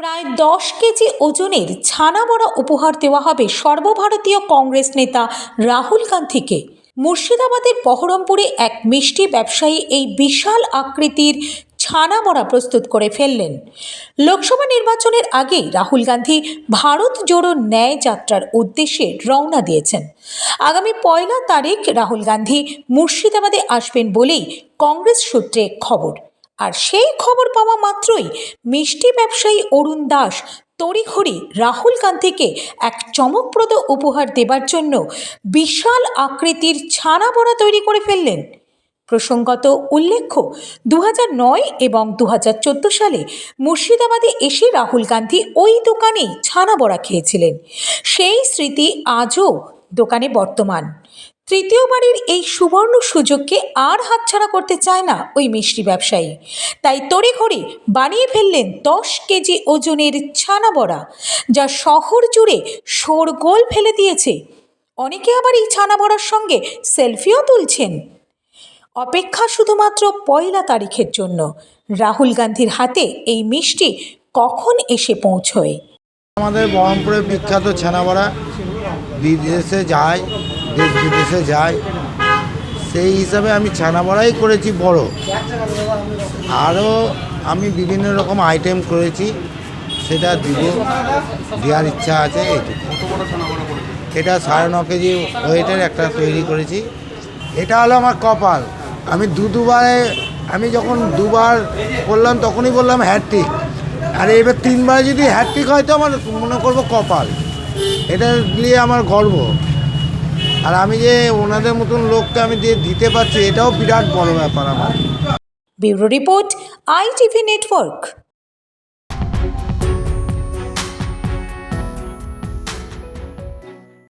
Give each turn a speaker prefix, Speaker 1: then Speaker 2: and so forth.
Speaker 1: প্রায় দশ কেজি ওজনের ছানা বড়া উপহার দেওয়া হবে সর্বভারতীয় কংগ্রেস নেতা রাহুল গান্ধীকে। মুর্শিদাবাদের বহরমপুরে এক মিষ্টি ব্যবসায়ী এই বিশাল আকৃতির ছানা বড়া প্রস্তুত করে ফেললেন। লোকসভা নির্বাচনের আগেই রাহুল গান্ধী ভারত জোড়ো ন্যায় যাত্রার উদ্দেশ্যে রওনা দিয়েছেন। আগামী পয়লা তারিখ রাহুল গান্ধী মুর্শিদাবাদে আসবেন বলেই কংগ্রেস সূত্রে খবর। আর সেই খবর পাওয়া মাত্রই মিষ্টি ব্যবসায়ী অরুণ দাস তড়িঘড়ি রাহুল গান্ধীকে এক চমকপ্রদ উপহার দেবার জন্য বিশাল আকৃতির ছানা বড়া তৈরি করে ফেললেন। প্রসঙ্গত উল্লেখ্য দু এবং দু হাজার চোদ্দ সালে মুর্শিদাবাদে এসে রাহুল গান্ধী ওই দোকানেই ছানা বড়া খেয়েছিলেন। সেই স্মৃতি আজও দোকানে বর্তমান। তৃতীয়বারের এই সুবর্ণ সুযোগকে আর হাতছাড়া করতে চায় না ওই মিষ্টি ব্যবসায়ী। তাই তড়িঘড়ি বানিয়ে ফেললেন দশ কেজি ওজনের ছানা বড়া, যা শহর জুড়ে শোরগোল ফেলে দিয়েছে। অনেকে আবার এই ছানা বড়ার সঙ্গে সেলফিও তুলছেন। অপেক্ষা শুধুমাত্র পয়লা তারিখের জন্য। রাহুল গান্ধীর হাতে এই মিষ্টি কখন এসে পৌঁছয়?
Speaker 2: আমাদের বহরমপুরের বিখ্যাত ছানাবড়া বিদেশে যায়। দেশ বিদেশে যায়, সেই হিসাবে আমি ছানাবড়াই করেছি বড়। আরও আমি বিভিন্ন রকম আইটেম করেছি, সেটা দিব, দেওয়ার ইচ্ছা আছে এটা সাড়ে ন কেজি ওয়েটের একটা তৈরি করেছি। এটা হলো আমার কপাল। আমি দু দুবারে, আমি যখন দুবার করলাম তখনই বললাম হ্যাট্রিক আর এবার তিনবার যদি হ্যাট্রিক হয় তো আমার মনে করব কপাল। এটা নিয়ে আমার গর্ব। আর আমি যে ওনাদের মতন লোককে আমি যে দিতে পারছি, এটাও বিরাট বড় ব্যাপার আমার।
Speaker 1: Bureau report ITV network.